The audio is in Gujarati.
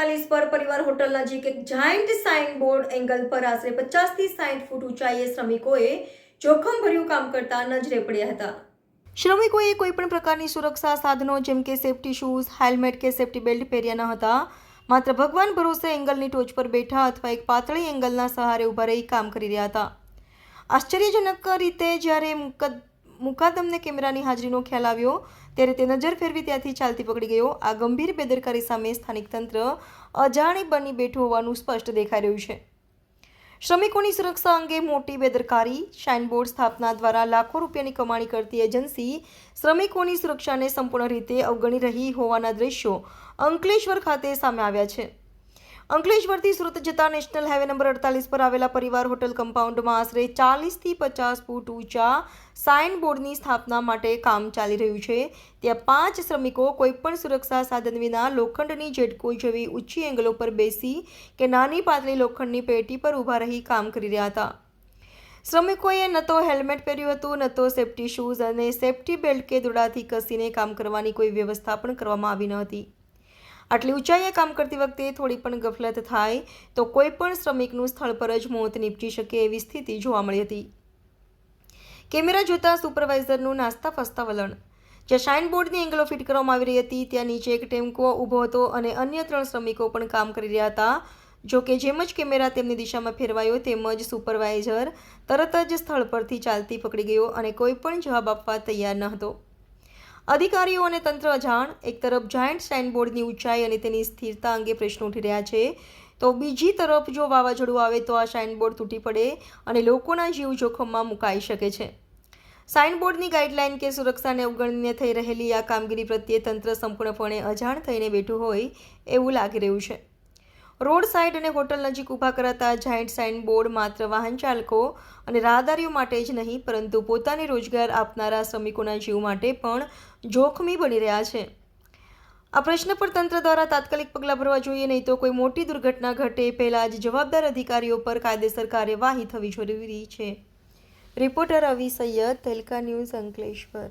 હોટલ નજીક એક જાયન્ટ સાઇન બોર્ડ એંગલ પર આશરે પચાસથી સાઠ ફૂટ ઊંચાઈએ શ્રમિકોએ જોખમભર્યું કામ કરતા નજરે પડ્યા હતા. શ્રમિકોએ કોઈ પણ પ્રકારની સુરક્ષા સાધનો જેમ કે સેફટી શૂઝ હેલ્મેટ કે સેફટી બેલ્ટ પહેર્યા ન હતા. માત્ર ભગવાન ભરોસે એંગલની ટોચ પર બેઠા અથવા એક પાતળી એંગલના સહારે ઊભા રહી કામ કરી રહ્યા હતા. આશ્ચર્યજનક રીતે જ્યારે મુકદ મુકાદમને કેમેરાની હાજરીનો ખ્યાલ આવ્યો. ત્યારે તે નજર ફેરવી ત્યાંથી ચાલતી પકડી ગયો. આ ગંભીર બેદરકારી સામે સ્થાનિક તંત્ર અજાણી બની બેઠું હોવાનું સ્પષ્ટ દેખાઈ રહ્યું છે. શ્રમિકોની સુરક્ષા અંગે મોટી બેદરકારી, શાઇનબોર્ડ સ્થાપના દ્વારા લાખો રૂપિયાની કમાણી કરતી એજન્સી શ્રમિકોની સુરક્ષાને સંપૂર્ણ રીતે અવગણી રહી હોવાના દ્રશ્યો અંકલેશ્વર ખાતે સામે આવ્યા છે. અંકલેશ્વરથી સુરત જતા નેશનલ હાઈવે નંબર અડતાલીસ પર આવેલા પરિવાર હોટલ કમ્પાઉન્ડમાં આશરે ચાલીસથી પચાસ ફૂટ ઊંચા સાઇન બોર્ડની સ્થાપના માટે કામ ચાલી રહ્યું છે. ત્યાં પાંચ શ્રમિકો કોઈપણ સુરક્ષા સાધન વિના લોખંડની જેટકો જેવી ઊંચી એંગલો પર બેસી કે નાની પાતળી લોખંડની પેટી પર ઊભા રહી કામ કરી રહ્યા હતા. શ્રમિકોએ ન તો હેલ્મેટ પહેર્યું હતું, ન તો સેફ્ટી શૂઝ અને સેફ્ટી બેલ્ટ કે દોડાથી કસીને કામ કરવાની કોઈ વ્યવસ્થા પણ કરવામાં આવી ન હતી. આટલી ઊંચાઈએ કામ કરતી વખતે થોડી પણ ગફલત થાય તો કોઈ પણ શ્રમિકનું સ્થળ પર જ મોત નીપજી શકે એવી સ્થિતિ જોવા મળી હતી. કેમેરા જોતા સુપરવાઇઝરનું નાસ્તા ફસતા વલણ. જ્યાં શાઇન બોર્ડની એંગલો ફિટ કરવામાં આવી રહી હતી, ત્યાં નીચે એક ટેમ્કો ઊભો હતો અને અન્ય ત્રણ શ્રમિકો પણ કામ કરી રહ્યા હતા. જો કે જેમ જ કેમેરા તેમની દિશામાં ફેરવાયો, તેમ જ સુપરવાઇઝર તરત જ સ્થળ પરથી ચાલતી પકડી ગયો અને કોઈ પણ જવાબ આપવા તૈયાર ન હતો. અધિકારીઓ અને તંત્ર અજાણ એક તરફ જાયન્ટ સાઇનબોર્ડની ઊંચાઈ અને તેની સ્થિરતા અંગે પ્રશ્નો ઉઠી રહ્યા છે, તો બીજી તરફ જો વાવાઝોડું આવે તો આ સાઇનબોર્ડ તૂટી પડે અને લોકોના જીવ જોખમમાં મુકાઈ શકે છે. સાઇનબોર્ડની ગાઈડલાઇન કે સુરક્ષાને અવગણ્ય થઈ રહેલી આ કામગીરી પ્રત્યે તંત્ર સંપૂર્ણપણે અજાણ થઈને બેઠું હોય એવું લાગી રહ્યું છે. રોડ સાઇડ અને હોટલ નજીક ઊભા કરાતા જાયન્ટ સાઇન બોર્ડ માત્ર વાહન ચાલકો અને રાહદારીઓ માટે જ નહીં, પરંતુ પોતાને રોજગાર આપનારા શ્રમિકોના જીવ માટે પણ જોખમી બની રહ્યા છે. આ પ્રશ્ન પર તંત્ર દ્વારા તાત્કાલિક પગલાં ભરવા જોઈએ, નહીં તો કોઈ મોટી દુર્ઘટના ઘટે પહેલાં જ જવાબદાર અધિકારીઓ પર કાયદેસર કાર્યવાહી થવી જરૂરી છે. રિપોર્ટર અવી સૈયદ તેલકા ન્યૂઝ અંકલેશ્વર.